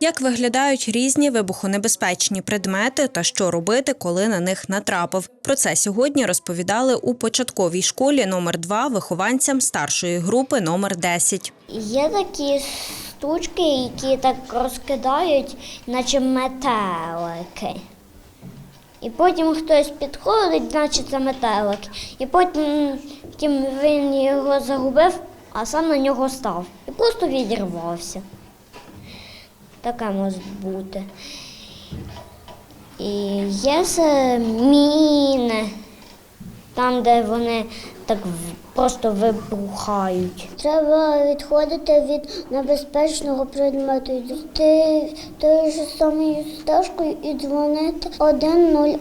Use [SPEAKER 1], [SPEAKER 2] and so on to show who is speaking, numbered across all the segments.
[SPEAKER 1] Як виглядають різні вибухонебезпечні предмети та що робити, коли на них натрапив? Про це сьогодні розповідали у початковій школі номер 2 вихованцям старшої групи номер 10.
[SPEAKER 2] Є такі штучки, які так розкидають, наче метелики. І потім хтось підходить, наче це метелик. І потім він його загубив, а сам на нього став. І просто відірвався. Таке може бути. І є міни, там, де вони так просто вибухають. Треба відходити від небезпечного предмету, йти тою ж самою стежкою і дзвонити 101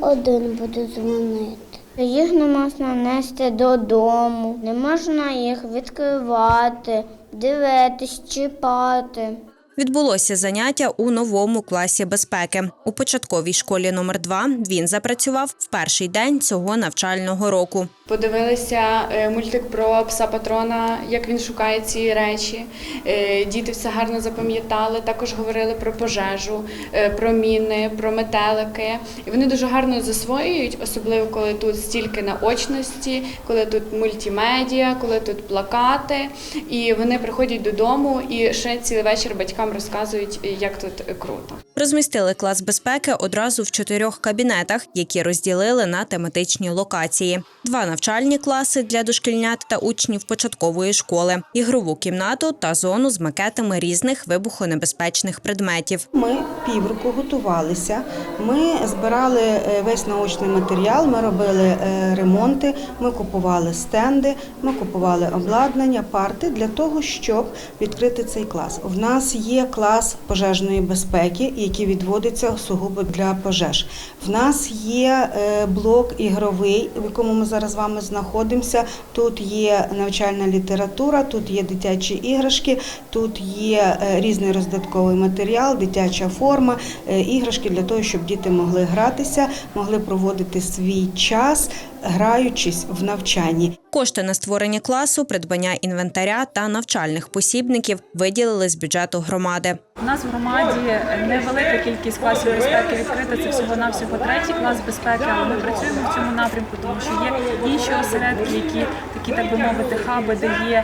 [SPEAKER 2] буде дзвонити. Їх не можна нести додому, не можна їх відкривати, дивитись, чіпати.
[SPEAKER 1] Відбулося заняття у новому класі безпеки. У початковій школі номер 2 він запрацював в перший день цього навчального року.
[SPEAKER 3] Подивилися е, мультик про пса патрона, як він шукає ці речі. Е, Діти все гарно запам'ятали. Також говорили про пожежу, е, про міни, про метелики. І вони дуже гарно засвоюють, особливо коли тут стільки наочності, коли тут мультимедіа, коли тут плакати. І вони приходять додому і ще цілий вечір батькам розказують, як тут круто.
[SPEAKER 1] Розмістили клас безпеки одразу в чотирьох кабінетах, які розділили на тематичні локації: два навчальні класи для дошкільнят та учнів початкової школи, ігрову кімнату та зону з макетами різних вибухонебезпечних предметів.
[SPEAKER 4] Ми півроку готувалися. Ми збирали е, весь научний матеріал, ми робили е, ремонти, ми купували стенди, ми купували обладнання, парти для того, щоб відкрити цей клас. В нас є клас пожежної безпеки, який відводиться сугубо для пожеж. В нас є е, блок ігровий, в якому ми зараз з вами знаходимося. Тут є навчальна література, тут є дитячі іграшки, тут є е, різний роздатковий матеріал, дитяча форма, е, іграшки для того, щоб діти могли гратися, могли проводити свій час, граючись в навчанні.
[SPEAKER 1] Кошти на створення класу, придбання інвентаря та навчальних посібників виділили з бюджету громади.
[SPEAKER 5] У нас в громаді невелика кількість класів безпеки відкрита. Це всього навсього третій клас безпеки. Але ми працюємо в цьому напрямку, тому що є інші осередки, які такі, так би мовити, хаби, де є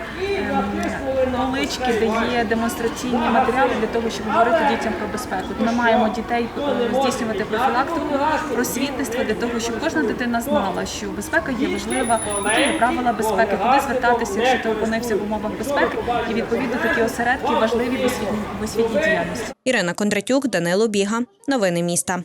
[SPEAKER 5] полички, де є демонстраційні матеріали для того, щоб говорити дітям про безпеку. Ми маємо дітей е, здійснювати профілактику, просвітництво для того, щоб кожна дитина знала, що безпека є важлива, які є правила безпеки, куди звертатися, якщо ти опинився в умовах безпеки, і відповідно такі осередки важливі в освітній діяльності.
[SPEAKER 1] Ірина Кондратюк, Данило Біга. Новини міста.